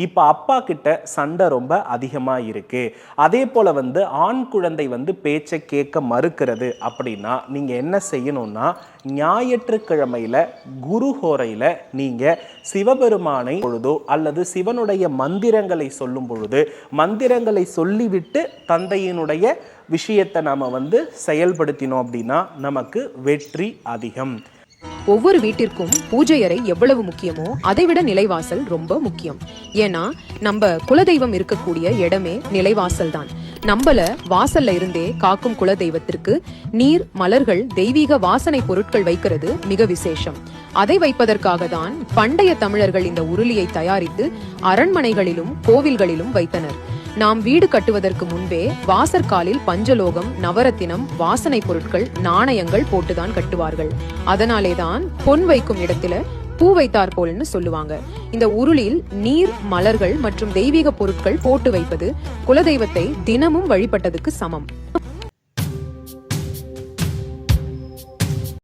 இப்போ அப்பா கிட்ட சண்டை ரொம்ப அதிகமாக இருக்குது அதே போல் வந்து ஆண் குழந்தை வந்து பேச்சை கேட்க மறுக்கிறது அப்படின்னா நீங்கள் என்ன செய்யணும்னா ஞாயிற்றுக்கிழமையில் குரு ஹோரையில் நீங்கள் சிவபெருமானை பொழுதோ அல்லது சிவனுடைய மந்திரங்களை சொல்லும் பொழுது மந்திரங்களை சொல்லிவிட்டு தந்தையினுடைய விஷயத்தை நாம் வந்து செயல்படுத்தினோம் அப்படின்னா நமக்கு வெற்றி அதிகம். ஒவ்வொரு வீட்டிற்கும் பூஜை அறை எவ்வளவு முக்கியமோ அதைவிட நிலைவாசல் ரொம்ப முக்கியம். ஏன்னா நம்ம குலதெய்வம் இருக்கக்கூடிய இடமே நிலைவாசல் தான் நம்மள வாசல்ல இருந்தே காக்கும் குலதெய்வத்திற்கு நீர் மலர்கள் தெய்வீக வாசனை பொருட்கள் வைக்கிறது மிக விசேஷம். அதை வைப்பதற்காக தான் பண்டைய தமிழர்கள் இந்த உருளியை தயாரித்து அரண்மனைகளிலும் கோவில்களிலும் வைத்தனர். நாம் வீடு கட்டுவதற்கு முன்பே வாசற்காலில் பஞ்சலோகம் நவரத்தினம் வாசனை பொருட்கள் நாணயங்கள் போட்டுதான் கட்டுவார்கள். அதனாலே தான் பொன் வைக்கும் இடத்துல பூ வைத்தார் போல்னு சொல்லுவாங்க. இந்த உருளில் நீர் மலர்கள் மற்றும் தெய்வீக பொருட்கள் போட்டு வைப்பது குலதெய்வத்தை தினமும் வழிபட்டதுக்கு சமம்.